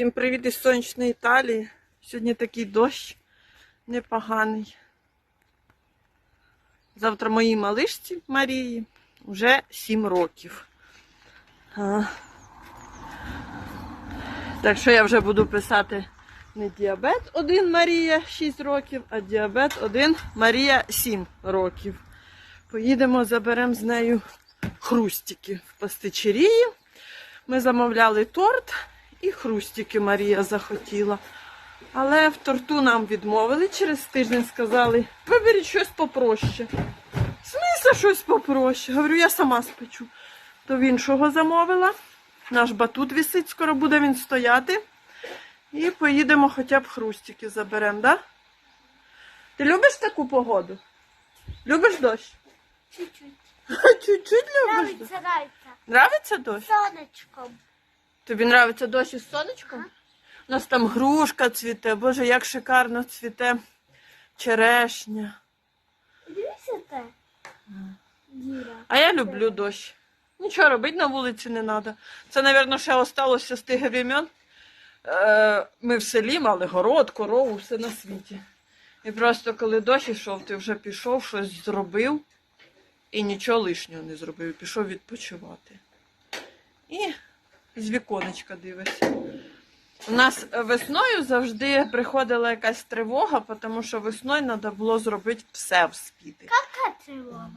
Всім привіт із сонячної Італії. Сьогодні такий дощ непоганий. Завтра моїй малишці Марії вже 7 років. Так що я вже буду писати не діабет 1 Марія 6 років, а діабет 1 Марія 7 років. Поїдемо, заберемо з нею хрустики в пастичерії. Ми замовляли торт і хрустики Марія захотіла. Але в торту нам відмовили через тиждень сказали, виберіть щось попроще. Смисла щось попроще. Говорю, я сама спечу. То в іншого замовила. Наш батут висить, скоро буде він стояти. І поїдемо хоча б хрустики заберемо, да? Ти любиш таку погоду? Любиш дощ? Чуть-чуть. Чуть-чуть любиш дощ. Нравится, нравится. Нравиться дощ? Сонечком. Тобі нравиться дощ із сонечком? У нас там грушка цвіте, боже, як шикарно цвіте черешня. Дивися те. Діра. А я люблю дощ. Нічого робити на вулиці не треба. Це, мабуть, ще осталося з тих времен. Е, Ми в селі мали город, корову, все на світі. І просто коли дощ йшов, ти вже пішов, щось зробив і нічого лишнього не зробив. Пішов відпочивати. І з віконечка дивишся. У нас весною завжди приходила якась тривога, тому що весною треба було зробити все вспіти. Яка тривога?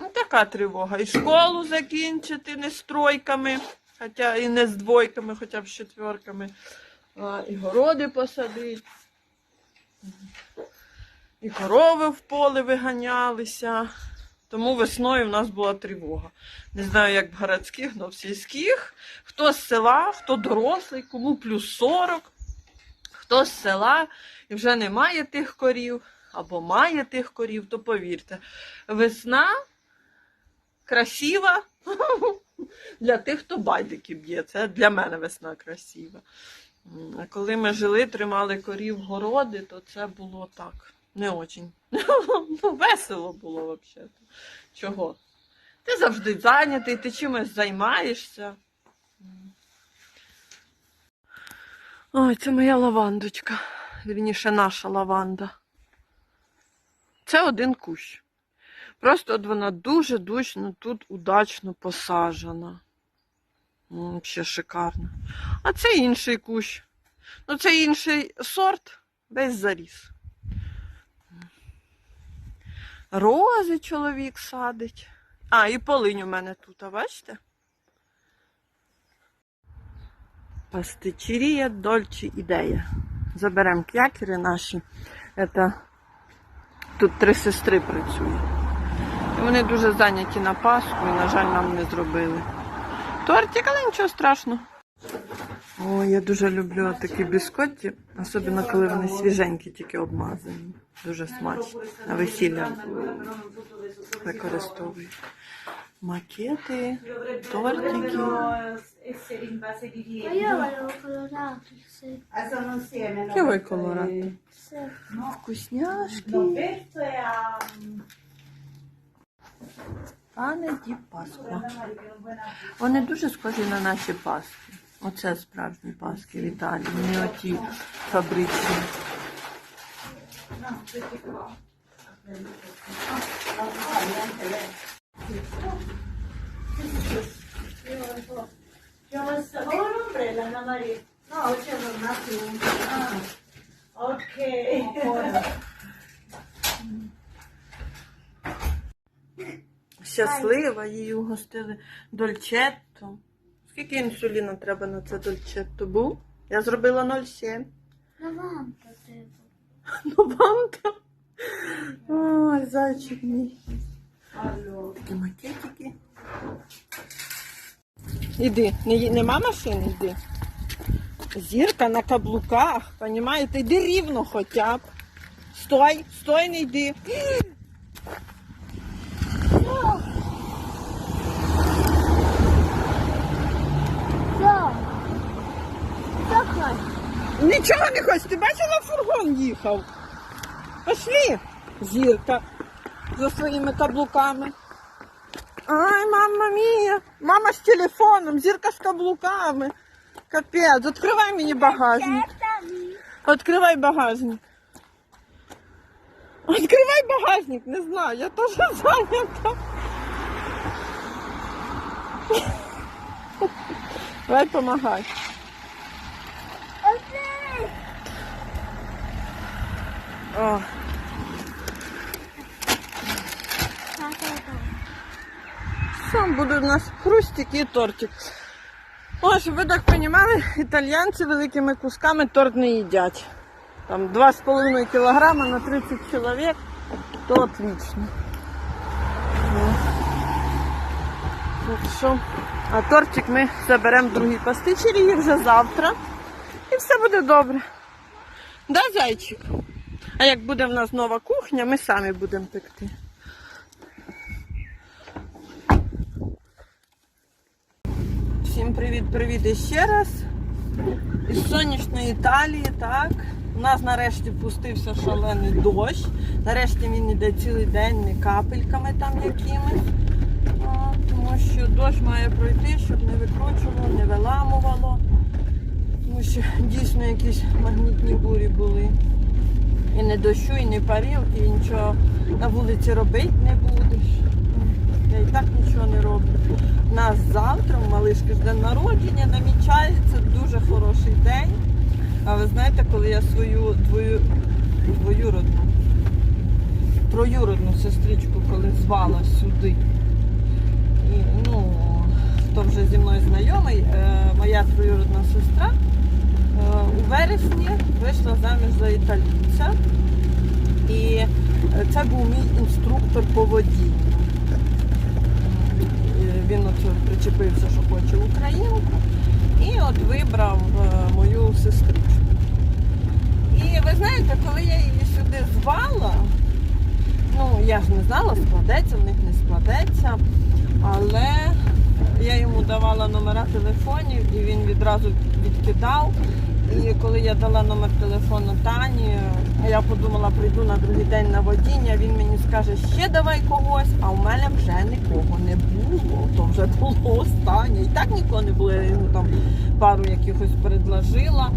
Ну, така тривога. І школу закінчити не з тройками, хоча і не з двойками, хоча б з четверками. А, і городи посадити. І корови в поле виганялися. Тому весною в нас була тривога. Не знаю, як в городських, але в сільських. Хто з села, хто дорослий, кому плюс 40, хто з села і вже немає тих корів, або має тих корів, то повірте, весна красива для тих, хто байдики б'є. Це для мене весна красива. А коли ми жили, тримали корів городи, то це було так. Не очень. Ну, весело було взагалі. Чого? Ти завжди зайнятий, ти чимось займаєшся. Ой, це моя лавандочка. Вірніше, наша лаванда. Це один кущ. Просто от вона дуже-дуже тут удачно посаджена. Ну, Взагалі шикарно. А це інший кущ. Ну, це інший сорт, весь заріс. Рози чоловік садить. А, і полинь у мене тут, а бачите? Пастичерія Дольчі ідея. Заберемо к'якери наші. Это... Тут три сестри працюють. Вони дуже зайняті на Пасху і, на жаль, нам не зробили. Тортик, але нічого страшного. О, я дуже люблю такі біскотті, особливо коли вони свіженькі, тільки обмазані. Дуже смачно. На весілля використовують. Макети, тортики. colorare? Sì. Вкусняшки. Пане Ді Пасхва. Вони дуже схожі на наші паски. Оце справжні паски в Італії, не оті фабричні. Щаслива, її угостили дольчетто. Скільки інсуліну треба на це дольчетто був? Я зробила 0,7. Lavanda tipo. Ну вам то. Ой, зайчик мій. Allora, Такі макетики. Іди, не, нема машини, йди. Зірка на каблуках, понімаєте? Йди рівно хоча б. Стой, стой, не йди. Нічого не хочеш, ти бачила, фургон їхав. Пошли, зірка, за своїми каблуками. Ай, мама мія, мама з телефоном, зірка з каблуками. Капець, відкривай мені багажник. Відкривай багажник. Відкривай багажник, не знаю, я теж зайнята. Давай помагай. О, що буде у нас хрустик і тортик. О, щоб ви так розуміли, італійці великими кусками торт не їдять. Там 2,5 кілограма на 30 чоловік, то отлично. Так що, а тортик ми заберемо в другій пастичері вже завтра. І все буде добре. Да, зайчик? А як буде в нас нова кухня, ми самі будемо пекти. Всім привіт-привіт іще раз. Із сонячної Італії, так. У нас нарешті пустився шалений дощ. Нарешті він іде цілий день, не капельками там якимись. Тому що дощ має пройти, щоб не викручувало, не виламувало. Тому що дійсно якісь магнітні бурі були. І не дощу, і не парілки, і нічого на вулиці робити не будеш. Я і так нічого не роблю. У нас завтра у малишки день народження намічається дуже хороший день. А ви знаєте, коли я свою двою, двоюродну, троюродну сестричку, коли звала сюди, і, ну, хто вже зі мною знайомий, е, моя троюродна сестра у вересні вийшла заміж за італійця. І е, це був мій інструктор по водінню. Е, Він от причепився, що хоче українку, і от вибрав е, мою сестричку. І ви знаєте, коли я її сюди звала, ну я ж не знала, складеться, в них не складеться, але я йому давала номера телефонів і він відразу відкидав. І коли я дала номер телефону Тані, я подумала, прийду на другий день на водіння, він мені скаже, ще давай когось, а в мене вже нікого не було. То вже було останнє. І так нікого не було. Я йому там пару якихось предложила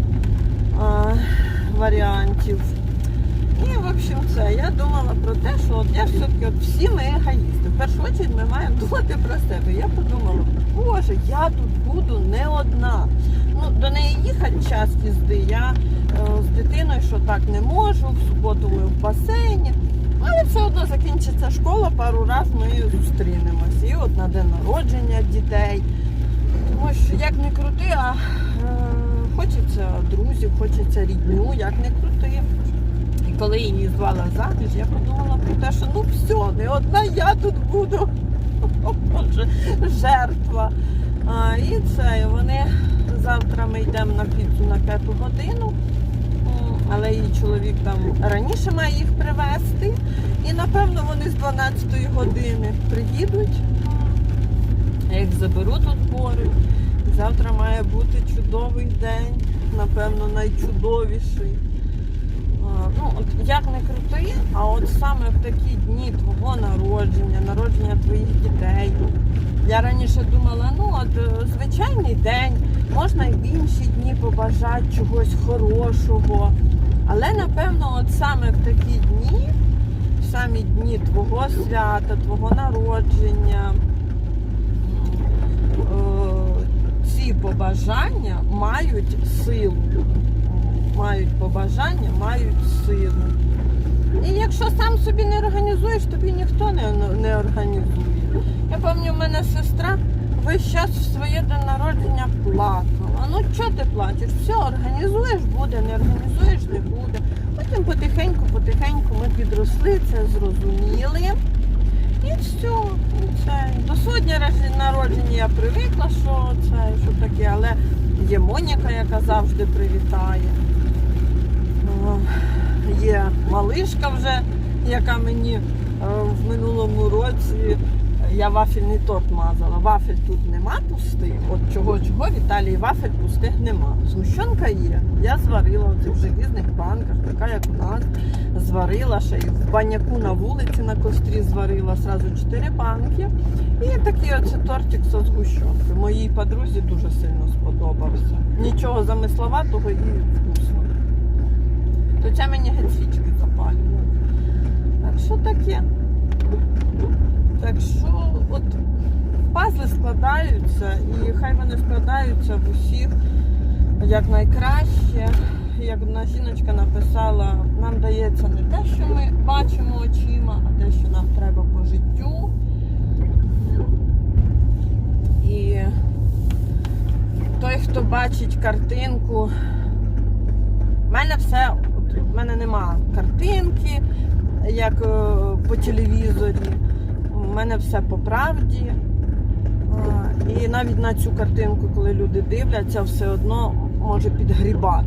а, варіантів. І, в общем, це. Я думала про те, що от я все-таки от всі ми егоїсти. В першу чергу ми маємо думати про себе. Я подумала, боже, я тут буду не одна. Ну, до неї їхати час їзди. Я е, з дитиною, що так не можу, в суботу ми в басейні. Але все одно закінчиться школа, пару разів ми зустрінемось. І от на день народження дітей. Тому що як не крути, а е, хочеться друзів, хочеться рідню, як не крути. І коли її звала заміж, я подумала про те, що ну все, не одна я тут буду. Боже, жертва. А, і це, і вони завтра ми йдемо на піцу на п'яту годину. Але її чоловік там раніше має їх привезти. І напевно вони з 12 години приїдуть. Я їх заберу тут поруч. Завтра має бути чудовий день, напевно, найчудовіший. Ну, от як не крути, а от саме в такі дні твого народження, народження твоїх дітей. Я раніше думала, ну от е, звичайний день, можна і в інші дні побажати чогось хорошого. Але напевно, от саме в такі дні, в самі дні твого свята, твого народження, е, ці побажання мають силу мають побажання, мають силу. І якщо сам собі не організуєш, тобі ніхто не, не організує. Я пам'ятаю, у мене сестра весь час в своє день народження плакала. Ну чого ти плачеш? Все, організуєш буде, не організуєш не буде. Потім потихеньку, потихеньку ми підросли, це зрозуміли. І все, це. До свого дня народження я привикла, що це, що таке, але є Моніка, яка завжди привітає. Є малишка вже, яка мені е, в минулому році я вафельний торт мазала. Вафель тут нема пустих. От чого чого в Італії вафель пустих нема. Згущенка є. Я зварила в цих желізних банках, така як у нас. Зварила ще й в баняку на вулиці на кострі зварила сразу 4 банки. І такий оце тортик со згущенкою. Моїй подрузі дуже сильно сподобався. нічого замисловатого і вкусно. Це мені геть свічки запалює. Так що таке? Так що от пазли складаються, і хай вони складаються в усіх як найкраще. Як одна жіночка написала, нам дається не те, що ми бачимо очима, а те, що нам треба по життю. І той, хто бачить картинку, в мене все, в мене нема картинки, як е, по телевізорі. Мене все по правді. І навіть на цю картинку, коли люди дивляться, все одно може підгрібати.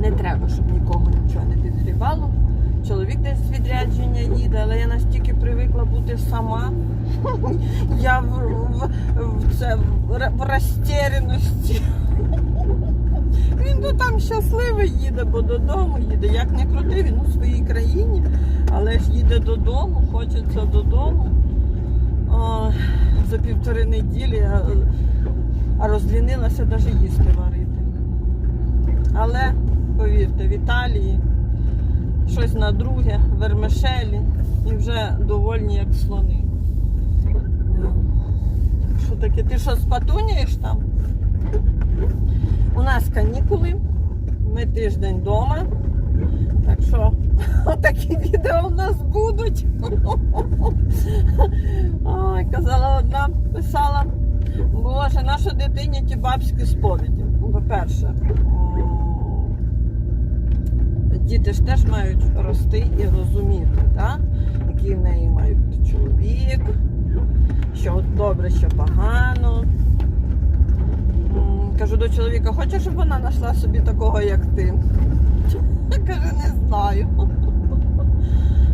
Не треба, щоб нікого нічого не підгрібало. Чоловік десь з відрядження їде, але я настільки привикла бути сама. Я в, в, в, в, в розтеряності. Він то там щасливий їде, бо додому їде. Як не крути, він у своїй країні, але ж їде додому, хочеться додому. О, за півтори неділі, а, а розлінилася навіть їсти варити. Але повірте, в Італії щось на друге, вермишелі і вже довольні, як слони. Що таке? Ти що спатуняєш там? У нас канікули, ми тиждень вдома. Так що отакі відео в нас будуть. Ой, казала одна, писала, Боже, наша дитині ті бабські сповіді. По-перше, діти ж теж мають рости і розуміти, так? який в неї бути чоловік, що добре, що погано. Кажу до чоловіка, хочеш, щоб вона знайшла собі такого, як ти? Каже, не знаю.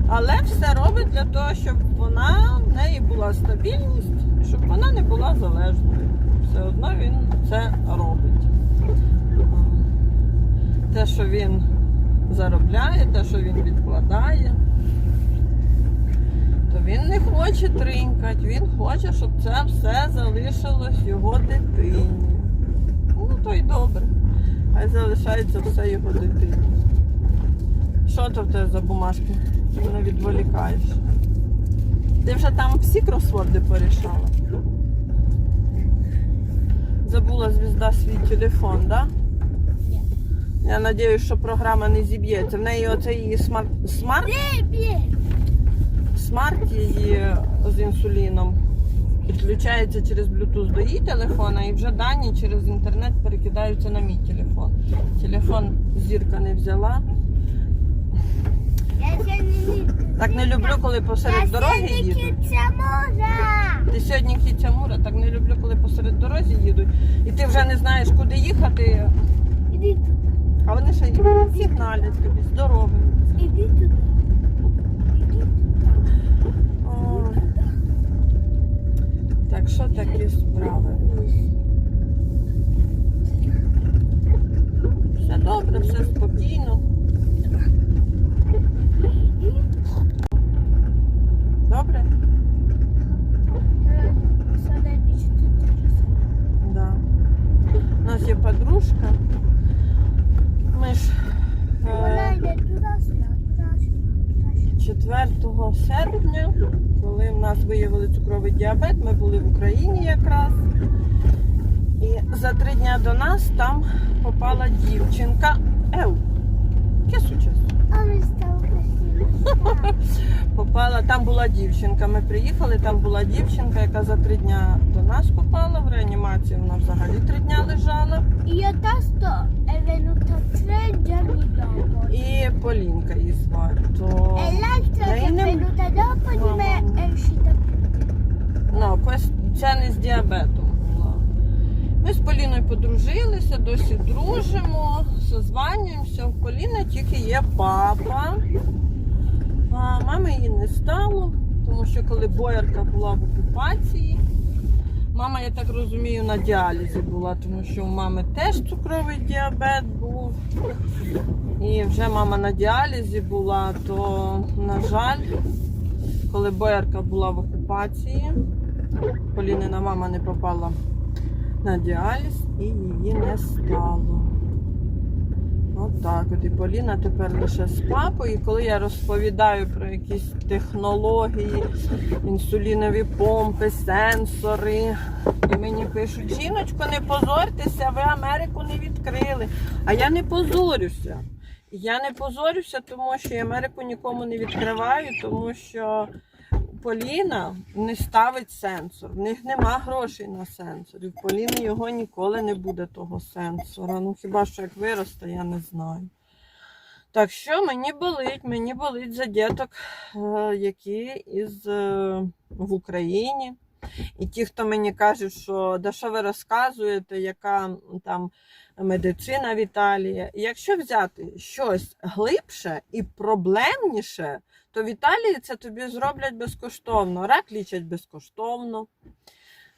Але все робить для того, щоб вона в неї була стабільність, щоб вона не була залежною. Все одно він це робить. Те, що він заробляє, те, що він відкладає, то він не хоче тринькати, він хоче, щоб це все залишилось його дитині. То й добре. Хай залишається все його дитині. Що то в тебе за бумажки? Ти мене відволікаєш. Ти вже там всі кросворди порішала? Забула звізда свій телефон, так? Да? Я сподіваюся, що програма не зіб'ється. В неї оцей її смарт, смарт, смарт її з інсуліном підключається через Bluetooth до її телефона і вже дані через інтернет перекидаються на мій телефон. Телефон зірка не взяла. Так не люблю, коли посеред дороги їдуть. Ти сьогодні кіця мура, так не люблю, коли посеред дороги їдуть. І ти вже не знаєш, куди їхати, а вони ще сигналять тобі з дороги. Іди туди. Іди туди. О, Так що такі справи? Все добре, все спокійно. Добре? Да. У нас є подружка. Ми ж Вона е, йде туди, сюди, туди. 4 серпня, коли в нас виявили цукровий діабет, ми були в Україні якраз. І за три дня до нас там попала дівчинка. Ев, кису часу. А ми стали красиві. Попала, там була дівчинка. Ми приїхали, там була дівчинка, яка за три дня до нас попала в реанімацію. Вона взагалі три дня лежала. È venuta tre giorni dopo. І Полінка її звати. То... Mamma. è uscita Ну, ось це не з діабетом була. Ми з Поліною подружилися, досі дружимо, созванюємося. У Поліни тільки є папа. А мами її не стало, тому що коли боярка була в окупації, мама, я так розумію, на діалізі була, тому що у мами теж цукровий діабет був. І вже мама на діалізі була, то, на жаль, коли боярка була в окупації, Полінина мама не попала на діаліз і її не стало. От так от. І Поліна тепер лише з папою. І коли я розповідаю про якісь технології, інсулінові помпи, сенсори, і мені пишуть, жіночко, не позорьтеся, ви Америку не відкрили. А я не позорюся. Я не позорюся, тому що я Америку нікому не відкриваю, тому що Поліна не ставить сенсор. В них нема грошей на сенсор. І в Поліни його ніколи не буде того сенсора. Ну хіба що як виросте, я не знаю. Так що мені болить, мені болить за діток, е, які із, е, в Україні. І ті, хто мені кажуть, що да що ви розказуєте, яка там медицина в Італії. Якщо взяти щось глибше і проблемніше, то в Італії це тобі зроблять безкоштовно. Рак лічать безкоштовно.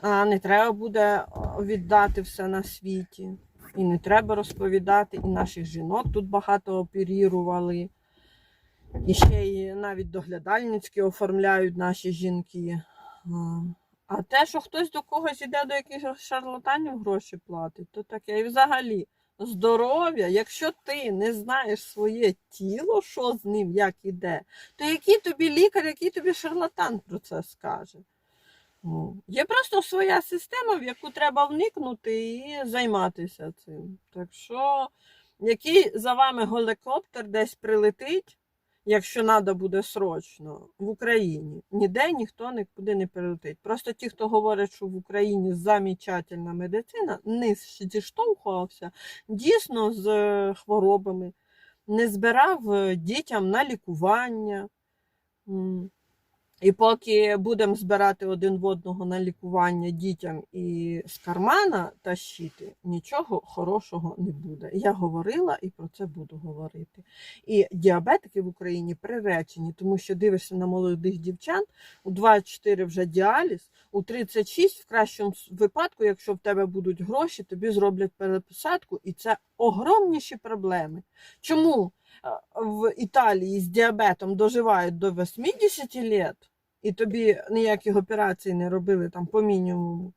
Не треба буде віддати все на світі. І не треба розповідати. І наших жінок тут багато оперірували. І ще й навіть доглядальницькі оформляють наші жінки. А, те, що хтось до когось іде до якихось шарлатанів гроші платить, то таке. І взагалі здоров'я, якщо ти не знаєш своє тіло, що з ним, як іде, то який тобі лікар, який тобі шарлатан про це скаже? Ну, Є просто своя система, в яку треба вникнути і займатися цим. Так що, який за вами гелікоптер десь прилетить, якщо треба буде срочно, в Україні, ніде ніхто нікуди не прилетить. Просто ті, хто говорить, що в Україні замечательна медицина, не зіштовхувався дійсно з е, хворобами, не збирав е, дітям на лікування. І поки будемо збирати один в одного на лікування дітям і з кармана тащити, нічого хорошого не буде. Я говорила і про це буду говорити. І діабетики в Україні приречені, тому що дивишся на молодих дівчат, у 24 вже діаліз, у 36 в кращому випадку, якщо в тебе будуть гроші, тобі зроблять переписатку, і це огромніші проблеми. Чому е, в Італії з діабетом доживають до 80 років, і тобі ніяких операцій не робили там по мінімуму.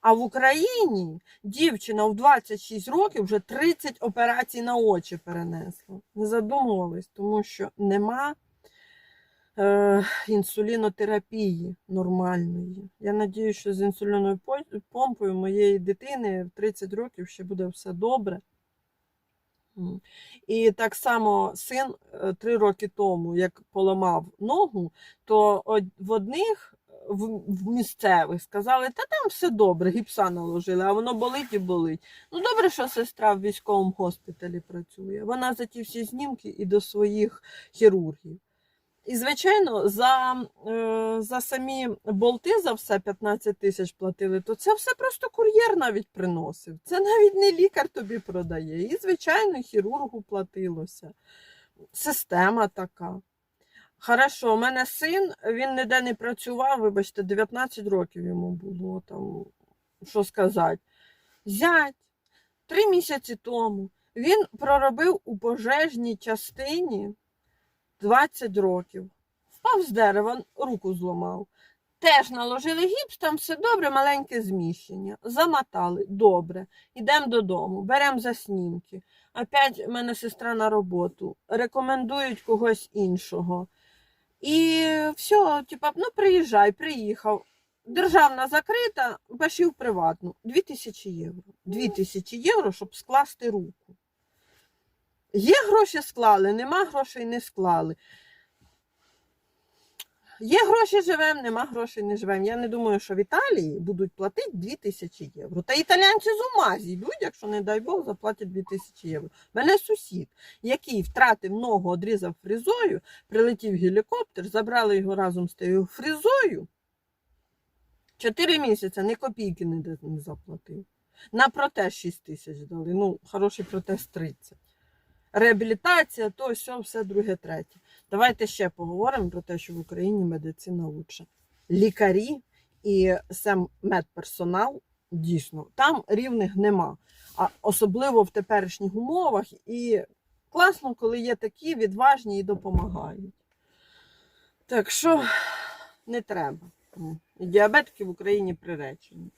А в Україні дівчина в 26 років вже 30 операцій на очі перенесла. Не задумувались, тому що нема е, інсулінотерапії нормальної. Я надію, що з інсулінною по- помпою моєї дитини в 30 років ще буде все добре. І так само син е, три роки тому, як поламав ногу, то в одних в, в місцевих сказали, та там все добре, гіпса наложили, а воно болить і болить. Ну добре, що сестра в військовому госпіталі працює. Вона за ті всі знімки і до своїх хірургів. І, звичайно, за, е, за самі болти за все 15 тисяч платили, то це все просто кур'єр навіть приносив. Це навіть не лікар тобі продає. І, звичайно, хірургу платилося. Система така. Хорошо, у мене син, він ніде не працював, вибачте, 19 років йому було там, що сказати. Зять, три місяці тому він проробив у пожежній частині 20 років. Впав з дерева, руку зламав. Теж наложили гіпс, там все добре, маленьке зміщення. Замотали, добре. Йдемо додому, беремо заснімки. Опять в мене сестра на роботу. Рекомендують когось іншого. І все, типа, ну приїжджай, приїхав. Державна закрита, пішов приватну. 2000 євро. 2000 євро, щоб скласти руку. Є гроші склали, нема грошей не склали. Є гроші живемо, нема грошей не живемо. Я не думаю, що в Італії будуть платити 2000 євро. Та італійці з ума зійдуть, якщо, не дай Бог, заплатять 2000 євро. Мене сусід, який втратив ногу, одрізав фрізою, прилетів гелікоптер, забрали його разом з тією фрізою. Чотири місяці ні копійки не, заплатив. На протез 6 тисяч дали. Ну, хороший протез 30. Реабілітація, то все, все друге, третє. Давайте ще поговоримо про те, що в Україні медицина лучше. Лікарі і сам медперсонал дійсно там рівних нема. А особливо в теперішніх умовах. І класно, коли є такі відважні і допомагають. Так що не треба. І діабетики в Україні приречені.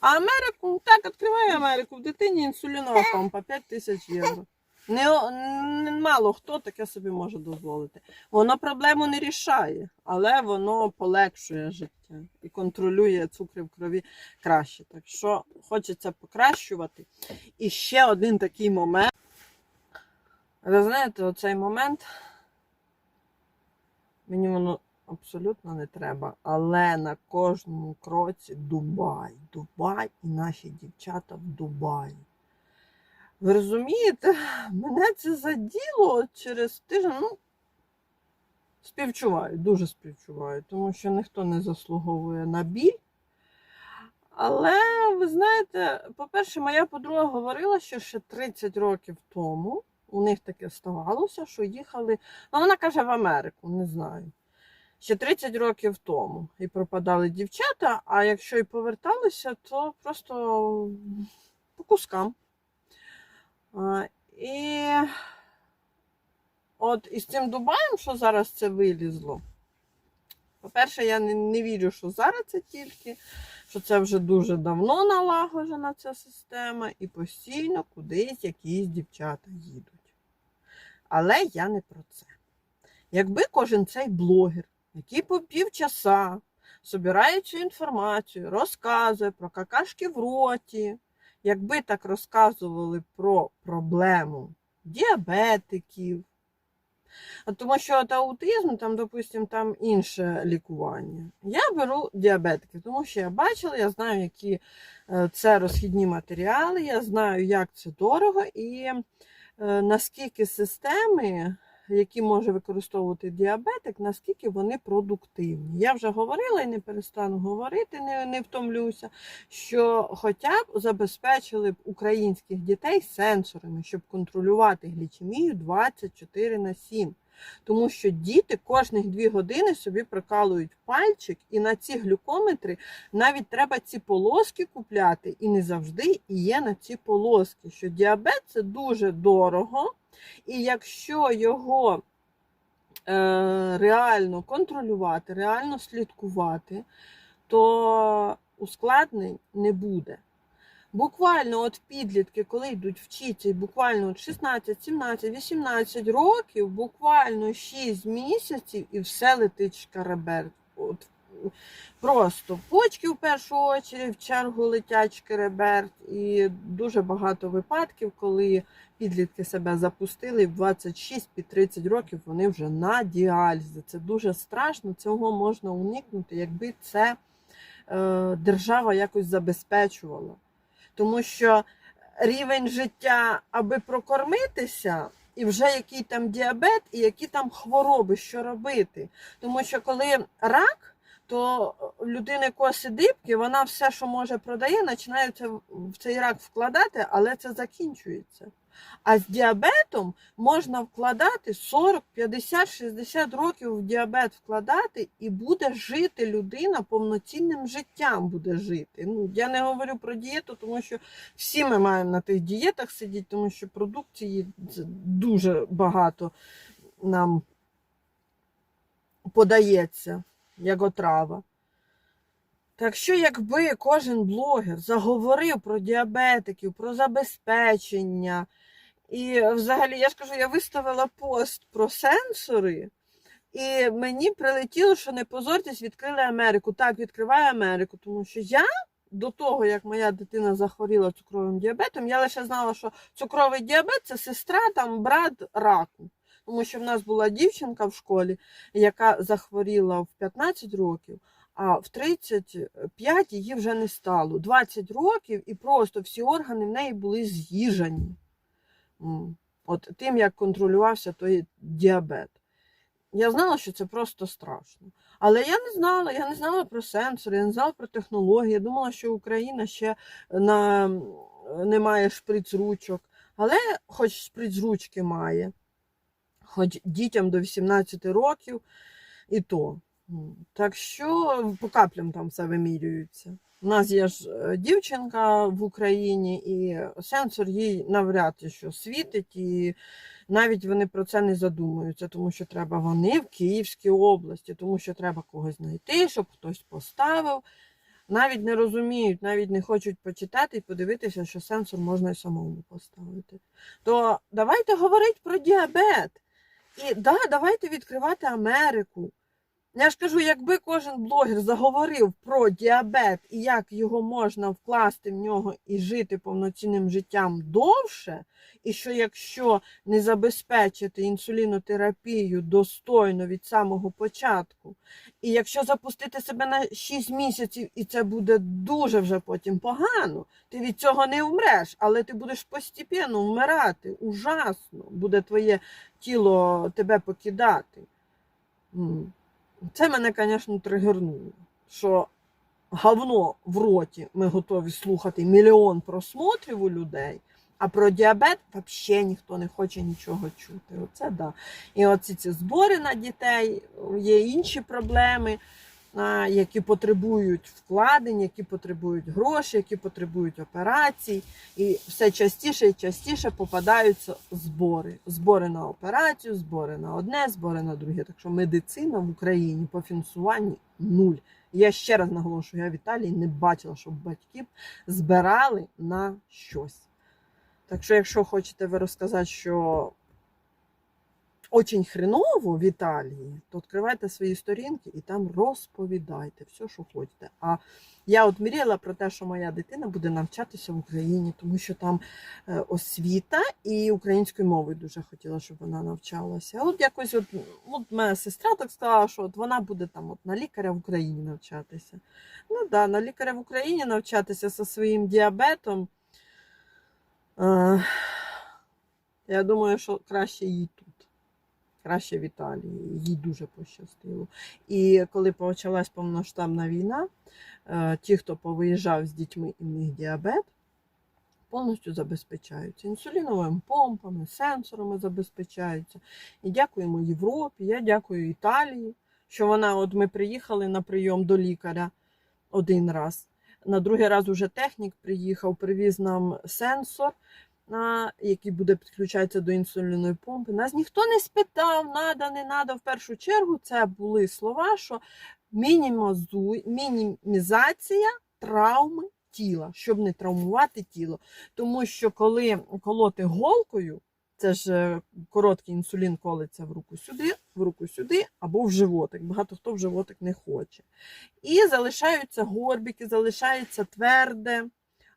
А Америку, так, відкривай Америку, в дитині інсулінова помпа 5 тисяч євро. Не, не мало хто таке собі може дозволити. Воно проблему не рішає, але воно полегшує життя і контролює цукри в крові краще. Так що хочеться покращувати. І ще один такий момент. Ви знаєте, оцей момент мені воно абсолютно не треба. Але на кожному кроці Дубай. Дубай і наші дівчата в Дубаї. Ви розумієте, мене це заділо через тиждень. Ну, співчуваю, дуже співчуваю, тому що ніхто не заслуговує на біль. Але ви знаєте, по-перше, моя подруга говорила, що ще 30 років тому у них таке ставалося, що їхали. Ну, вона каже в Америку, не знаю. Ще 30 років тому і пропадали дівчата, а якщо і поверталися, то просто по кускам. І от із цим Дубаєм, що зараз це вилізло. По-перше, я не, не вірю, що зараз це тільки, що це вже дуже давно налагоджена ця система, і постійно кудись якісь дівчата їдуть. Але я не про це. Якби кожен цей блогер, який по півчаса собирає цю інформацію, розказує про какашки в роті, якби так розказували про проблему діабетиків, тому що от аутизм, там, допустим, там інше лікування. Я беру діабетиків, тому що я бачила, я знаю, які е, це розхідні матеріали, я знаю, як це дорого, і е, наскільки системи, які може використовувати діабетик, наскільки вони продуктивні. Я вже говорила і не перестану говорити, не, не втомлюся, що хоча б забезпечили б українських дітей сенсорами, щоб контролювати глічемію 24 на 7. Тому що діти кожних 2 години собі прикалують пальчик, і на ці глюкометри навіть треба ці полоски купляти, і не завжди є на ці полоски. Що діабет це дуже дорого, і якщо його е, реально контролювати, реально слідкувати, то ускладнень не буде. Буквально от підлітки, коли йдуть вчитися, буквально от 16, 17, 18 років, буквально 6 місяців і все летить шкарабер. От, просто почки в першу чергу, в чергу летять шкереберть, і дуже багато випадків, коли підлітки себе запустили, в 26 під 30 років вони вже на діалізі. Це дуже страшно, цього можна уникнути, якби це е, держава якось забезпечувала. Тому що рівень життя, аби прокормитися, і вже який там діабет, і які там хвороби, що робити. Тому що коли рак, то в людини коси дибки, вона все, що може, продає, починає в цей рак вкладати, але це закінчується. А з діабетом можна вкладати 40, 50, 60 років в діабет вкладати, і буде жити людина повноцінним життям буде жити. Ну, я не говорю про дієту, тому що всі ми маємо на тих дієтах сидіти, тому що продукції дуже багато нам подається, як отрава. Так що, якби кожен блогер заговорив про діабетиків, про забезпечення, і взагалі, я скажу, я виставила пост про сенсори, і мені прилетіло, що не позорьтесь, відкрили Америку. Так, відкриваю Америку, тому що я до того, як моя дитина захворіла цукровим діабетом, я лише знала, що цукровий діабет це сестра, там брат раку. Тому що в нас була дівчинка в школі, яка захворіла в 15 років, а в 35 її вже не стало. 20 років і просто всі органи в неї були з'їжані. От тим, як контролювався той діабет. Я знала, що це просто страшно. Але я не знала, я не знала про сенсори, я не знала про технології. Я думала, що Україна ще на... не має шприц-ручок. Але хоч шприц-ручки має, хоч дітям до 18 років, і то. Так що по каплям там все вимірюється. У нас є ж е, дівчинка в Україні, і сенсор їй навряд чи що світить, і навіть вони про це не задумуються, тому що треба вони в Київській області, тому що треба когось знайти, щоб хтось поставив. Навіть не розуміють, навіть не хочуть почитати і подивитися, що сенсор можна і самому поставити. То давайте говорити про діабет. І да, давайте відкривати Америку. Я ж кажу, якби кожен блогер заговорив про діабет і як його можна вкласти в нього і жити повноцінним життям довше, і що якщо не забезпечити інсулінотерапію достойно від самого початку, і якщо запустити себе на 6 місяців, і це буде дуже вже потім погано, ти від цього не вмреш, але ти будеш постійно вмирати. Ужасно буде твоє тіло тебе покидати. Це мене, звісно, тригернуло, що говно в роті ми готові слухати мільйон просмотрів у людей, а про діабет взагалі ніхто не хоче нічого чути. Оце да. І оці ці збори на дітей, є інші проблеми, які потребують вкладень, які потребують грошей, які потребують операцій. І все частіше і частіше попадаються збори. Збори на операцію, збори на одне, збори на друге. Так що медицина в Україні по фінансуванню нуль. Я ще раз наголошую, я в Італії не бачила, щоб батьків збирали на щось. Так що, якщо хочете ви розказати, що очень хреново в Італії, то відкривайте свої сторінки і там розповідайте все, що хочете. А я от мріяла про те, що моя дитина буде навчатися в Україні, тому що там е, освіта і українською мовою дуже хотіла, щоб вона навчалася. От якось от, от моя сестра так сказала, що от вона буде там от на лікаря в Україні навчатися. Ну да, на лікаря в Україні навчатися зі своїм діабетом. Е, я думаю, що краще їй тут. Краще в Італії, їй дуже пощастило. І коли почалась повноштабна війна, е, ті, хто повиїжджав з дітьми і в них діабет, повністю забезпечаються інсуліновими помпами, сенсорами забезпечаються. І дякуємо Європі, я дякую Італії, що вона, от ми приїхали на прийом до лікаря один раз. На другий раз уже технік приїхав, привіз нам сенсор, на, який буде підключатися до інсуліної помпи. Нас ніхто не спитав, надо, не надо. В першу чергу це були слова, що мінімізація травми тіла, щоб не травмувати тіло. Тому що коли колоти голкою, це ж е, короткий інсулін колиться в руку сюди, в руку сюди або в животик. Багато хто в животик не хоче. І залишаються горбики, залишається тверде,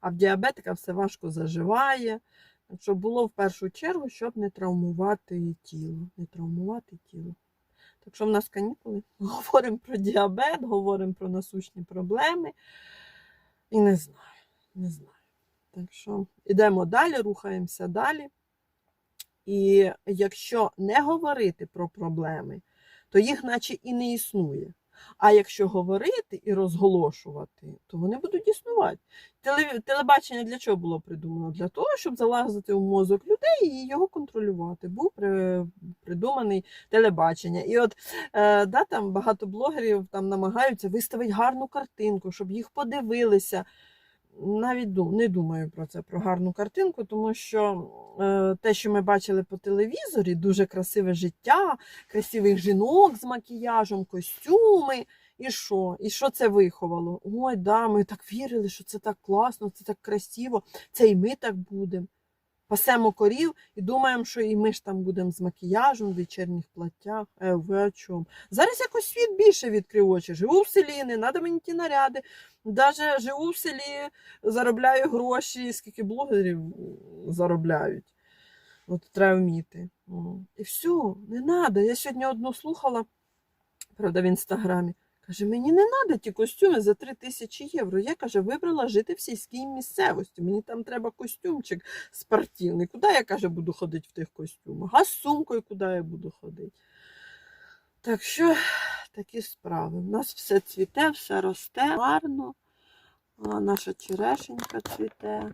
а в діабетика все важко заживає. Так що було в першу чергу, щоб не травмувати тіло. Не травмувати тіло. Так що в нас канікули. Говоримо про діабет, говоримо про насущні проблеми. І не знаю, не знаю. Так що йдемо далі, рухаємося далі. І якщо не говорити про проблеми, то їх наче і не існує. А якщо говорити і розголошувати, то вони будуть існувати. Теле- Телебачення для чого було придумано? Для того, щоб залазити в мозок людей і його контролювати. Був при- придуманий телебачення. І от е, да, там багато блогерів там намагаються виставити гарну картинку, щоб їх подивилися. Навіть не думаю про це, про гарну картинку, тому що е, те, що ми бачили по телевізорі, дуже красиве життя, красивих жінок з макіяжем, костюми. І що? І що це виховало? Ой, да, ми так вірили, що це так класно, це так красиво, це і ми так будемо. Пасемо корів і думаємо, що і ми ж там будемо з макіяжем в вечірніх платтях. Е, ви о чому? Зараз якось світ більше відкрив очі. Живу в селі, не треба мені ті наряди. Даже живу в селі, заробляю гроші, скільки блогерів заробляють. От треба вміти. І все, не треба. Я сьогодні одну слухала, правда, в інстаграмі. Каже, мені не треба ті костюми за 3 тисячі євро. Я каже, вибрала жити в сільській місцевості. Мені там треба костюмчик спортивний. Куди я каже, буду ходити в тих костюмах? А з сумкою куди я буду ходити? Так що такі справи. У нас все цвіте, все росте гарно. А наша черешенька цвіте.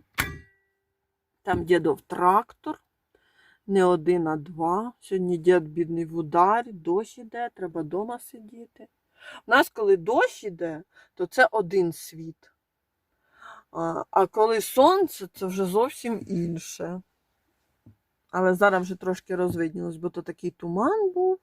Там дідов трактор. Не один, а два. Сьогодні дід бідний в ударі, дощ іде, треба вдома сидіти. У нас, коли дощ іде, то це один світ. А, коли сонце, це вже зовсім інше. Але зараз вже трошки розвиднілось, бо то такий туман був.